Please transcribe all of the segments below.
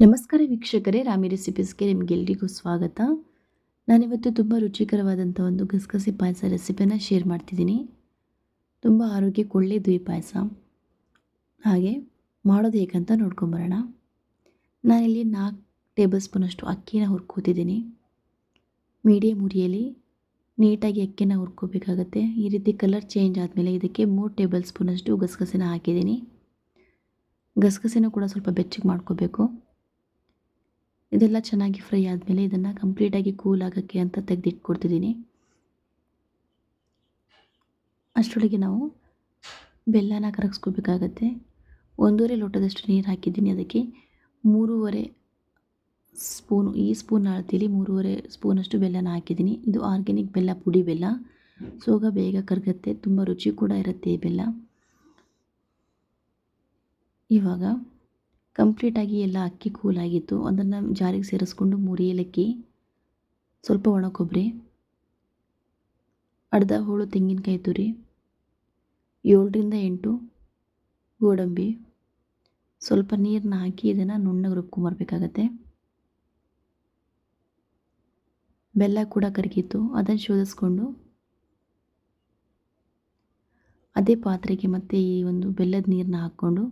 ನಮಸ್ಕಾರ ವೀಕ್ಷಕರೇ, ರಾಮಿ ರೆಸಿಪೀಸ್ಗೆ ನಿಮಗೆಲ್ರಿಗೂ ಸ್ವಾಗತ. ನಾನಿವತ್ತು ತುಂಬ ರುಚಿಕರವಾದಂಥ ಒಂದು ಗಸಗಸೆ ಪಾಯಸ ರೆಸಿಪಿನ ಶೇರ್ ಮಾಡ್ತಿದ್ದೀನಿ. ತುಂಬ ಆರೋಗ್ಯಕ್ಕೆ ಒಳ್ಳೆಯದು ಈ ಪಾಯಸ. ಹಾಗೆ ಮಾಡೋದು ಹೇಗಂತ ನೋಡ್ಕೊಂಬರೋಣ. ನಾನಿಲ್ಲಿ ನಾಲ್ಕು ಟೇಬಲ್ ಸ್ಪೂನಷ್ಟು ಅಕ್ಕಿನ ಹುರ್ಕೋತಿದ್ದೀನಿ. ಮೀಡಿಯಮ್ ಉರಿಯಲ್ಲಿ ನೀಟಾಗಿ ಅಕ್ಕಿನ ಹುರ್ಕೋಬೇಕಾಗತ್ತೆ. ಈ ರೀತಿ ಕಲರ್ ಚೇಂಜ್ ಆದಮೇಲೆ ಇದಕ್ಕೆ ಮೂರು ಟೇಬಲ್ ಸ್ಪೂನಷ್ಟು ಗಸಗಸೆನ ಹಾಕಿದ್ದೀನಿ. ಗಸಗಸೆನೂ ಕೂಡ ಸ್ವಲ್ಪ ಬೆಚ್ಚಗೆ ಮಾಡ್ಕೋಬೇಕು. ಇದೆಲ್ಲ ಚೆನ್ನಾಗಿ ಫ್ರೈ ಆದಮೇಲೆ ಇದನ್ನು ಕಂಪ್ಲೀಟಾಗಿ ಕೂಲ್ ಆಗೋಕ್ಕೆ ಅಂತ ತೆಗೆದಿಟ್ಕೊಡ್ತಿದ್ದೀನಿ. ಅಷ್ಟರೊಳಗೆ ನಾವು ಬೆಲ್ಲನ ಕರಗಿಸ್ಕೋಬೇಕಾಗತ್ತೆ. ಒಂದೂವರೆ ಲೋಟದಷ್ಟು ನೀರು ಹಾಕಿದ್ದೀನಿ ಅದಕ್ಕೆ. ಮೂರುವರೆ ಸ್ಪೂನು, ಈ ಸ್ಪೂನ್ ಅಳತೆಯಲ್ಲಿ ಮೂರುವರೆ ಸ್ಪೂನಷ್ಟು ಬೆಲ್ಲನ ಹಾಕಿದ್ದೀನಿ. ಇದು ಆರ್ಗ್ಯಾನಿಕ್ ಬೆಲ್ಲ, ಪುಡಿ ಬೆಲ್ಲ. ಸೋಗ ಬೇಗ ಕರಗತ್ತೆ, ತುಂಬ ರುಚಿ ಕೂಡ ಇರುತ್ತೆ ಈ ಬೆಲ್ಲ. ಇವಾಗ ಕಂಪ್ಲೀಟಾಗಿ ಎಲ್ಲ ಅಕ್ಕಿ ಕೂಲಾಗಿತ್ತು. ಅದನ್ನು ಜಾರಿಗೆ ಸೇರಿಸ್ಕೊಂಡು ಮೂರು ಏಲಕ್ಕಿ, ಸ್ವಲ್ಪ ಒಣ ಕೊಬ್ಬರಿ ಅರ್ಧ ಹೋಳು ತೆಂಗಿನಕಾಯಿ ತುರಿ, ಏಳರಿಂದ ಎಂಟು ಗೋಡಂಬಿ, ಸ್ವಲ್ಪ ನೀರನ್ನ ಹಾಕಿ ಇದನ್ನು ನುಣ್ಣಗೆ ರುಬ್ಕೊಂಬರ್ಬೇಕಾಗತ್ತೆ ಬೆಲ್ಲ ಕೂಡ ಕರಗಿತ್ತು. ಅದನ್ನು ಶೋಧಿಸ್ಕೊಂಡು ಅದೇ ಪಾತ್ರೆಗೆ ಮತ್ತೆ ಈ ಒಂದು ಬೆಲ್ಲದ ನೀರನ್ನ ಹಾಕ್ಕೊಂಡು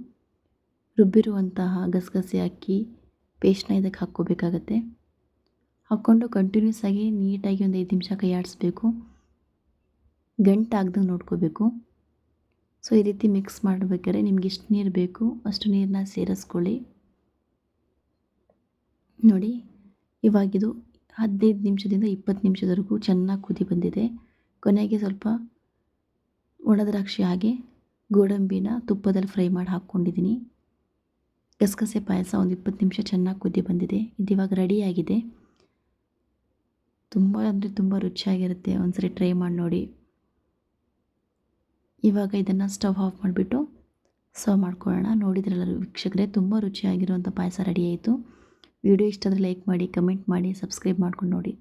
ರುಬ್ಬಿರುವಂತಹ ಗಸಗಸೆ ಅಕ್ಕಿ ಪೇಸ್ಟ್ನ ಇದಕ್ಕೆ ಹಾಕ್ಕೋಬೇಕಾಗತ್ತೆ. ಹಾಕ್ಕೊಂಡು ಕಂಟಿನ್ಯೂಸ್ ಆಗಿ ನೀಟಾಗಿ ಒಂದು ಐದು ನಿಮಿಷ ಕೈ ಆಡಿಸ್ಬೇಕು. ಗಂಟು ನೋಡ್ಕೋಬೇಕು. ಸೊ ಈ ರೀತಿ ಮಿಕ್ಸ್ ಮಾಡಬೇಕಾದ್ರೆ ನಿಮ್ಗೆ ಎಷ್ಟು ನೀರು ಬೇಕು, ಅಷ್ಟು ನೀರನ್ನ ಸೇರಿಸ್ಕೊಳ್ಳಿ. ನೋಡಿ, ಇವಾಗಿದು ಹದಿನೈದು ನಿಮಿಷದಿಂದ ಇಪ್ಪತ್ತು ನಿಮಿಷದವರೆಗೂ ಚೆನ್ನಾಗಿ ಕುದಿ ಬಂದಿದೆ. ಕೊನೆಗೆ ಸ್ವಲ್ಪ ಒಣದ್ರಾಕ್ಷಿ ಹಾಗೆ ಗೋಡಂಬಿನ ತುಪ್ಪದಲ್ಲಿ ಫ್ರೈ ಮಾಡಿ ಹಾಕ್ಕೊಂಡಿದ್ದೀನಿ. ಗಸಗಸೆ ಪಾಯಸ ಒಂದು ಇಪ್ಪತ್ತು ನಿಮಿಷ ಚೆನ್ನಾಗಿ ಕುದ್ದಿ ಬಂದಿದೆ. ಇದು ಇವಾಗ ರೆಡಿಯಾಗಿದೆ ತುಂಬ ಅಂದರೆ ತುಂಬ ರುಚಿಯಾಗಿರುತ್ತೆ. ಒಂದ್ಸರಿ ಟ್ರೈ ಮಾಡಿ ನೋಡಿ. ಇವಾಗ ಇದನ್ನು ಸ್ಟವ್ ಆಫ್ ಮಾಡಿಬಿಟ್ಟು ಸರ್ವ್ ಮಾಡ್ಕೊಳ್ಳೋಣ. ನೋಡಿದ್ರಲ್ಲ ವೀಕ್ಷಕರೇ, ತುಂಬ ರುಚಿಯಾಗಿರುವಂಥ ಪಾಯಸ ರೆಡಿ ಆಯಿತು. ವಿಡಿಯೋ ಇಷ್ಟ ಲೈಕ್ ಮಾಡಿ ಕಮೆಂಟ್ ಮಾಡಿ ಸಬ್ಸ್ಕ್ರೈಬ್ ಮಾಡ್ಕೊಂಡು ನೋಡಿ.